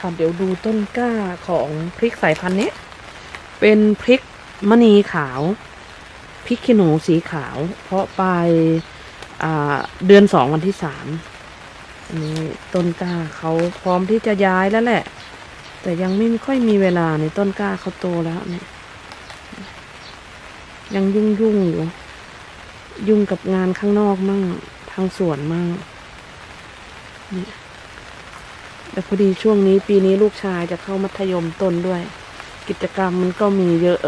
ค่ะ เดี๋ยวดูต้นกล้าของพริกสายพันธุ์นี้ เป็นพริกมณีขาว พริกขี้หนูสีขาว เพราะไปเดือนสองวันที่สามอันนี้ต้นกล้าเขาพร้อมที่จะย้ายแล้วแหละ แต่ยังไม่ค่อยมีเวลาในต้นกล้าเขาโตแล้วเนี่ย ยังยุ่งยุ่งอยู่ ยุ่งกับงานข้างนอกมั่งทางสวนมั่งเนี่ย แต่พอดีช่วงนี้ปีนี้ลูกชายจะเข้ามัธยมต้นด้วย กิจกรรมมันก็มีเยอะ